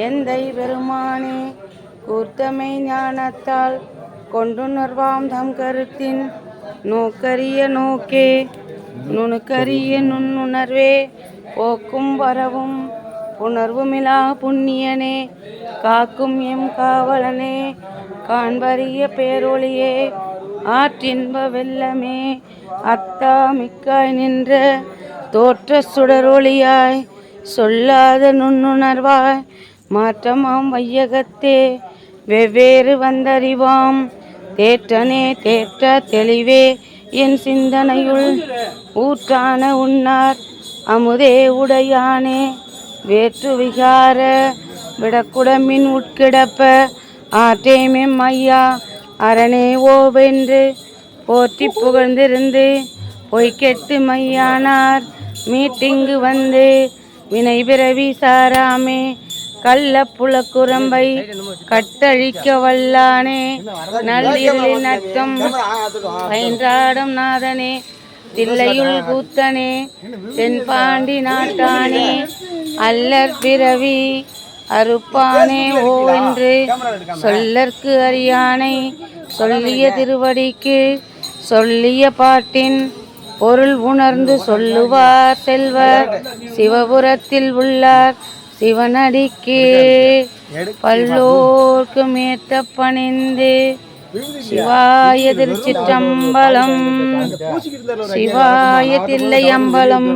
எந்தை பெருமானே கூர்த்தமை ஞானத்தால் கொண்டுணர்வாம் தம் கருத்தின் நோக்கரிய நோக்கே நுணுக்கரிய நுண்ணுணர்வே போக்கும் வரவும் புணர்வுமிலா புண்ணியனே காக்கும் எம் காவலனே காண்பறிய பேரொளியே ஆற்றின்ப வெள்ளமே அத்தா மிக்காய் நின்ற தோற்ற சுடரொளியாய் சொல்லாத நுண்ணுணர்வாய் மாற்றமாம் வையகத்தே. வெவ்வேறு வந்தறிவாம். தேற்றனே தேற்ற தெளிவே. என் சிந்தனையுள் ஊற்றான உன்னார். அமுதே உடையானே. வேற்று விகார விடக்குடமின் உட்கிடப்ப. ஆற்றேமெம் ஐயா. அரணே ஓவென்று போற்றி புகழ்ந்திருந்து பொய்க்கெட்டு மையானார். மீட்டிங்கு வந்து வினை பிறவி சாராமே. கள்ள புலக்குரம்பை கட்டழிக்க வல்லானே நள்ளிரலின் அச்சம் பயின்றாடும் நாதனே தில்லையுள் கூத்தனே தென்பாண்டி நாட்டானே அல்லற் பிறவி அறுப்பானே ஓ என்று சொல்லற்கு அறியானை சொல்லிய திருவடிக்கு சொல்லிய பாட்டின் பொருள் உணர்ந்து சொல்லுவார் செல்வர் சிவபுரத்தில் உள்ளார். சிவனடிக்கு பல்லோர்க்கு மேத்த பணிந்து சிவாய திருச்சிற்றம்பலம். சிவாய தில்லை அம்பலம்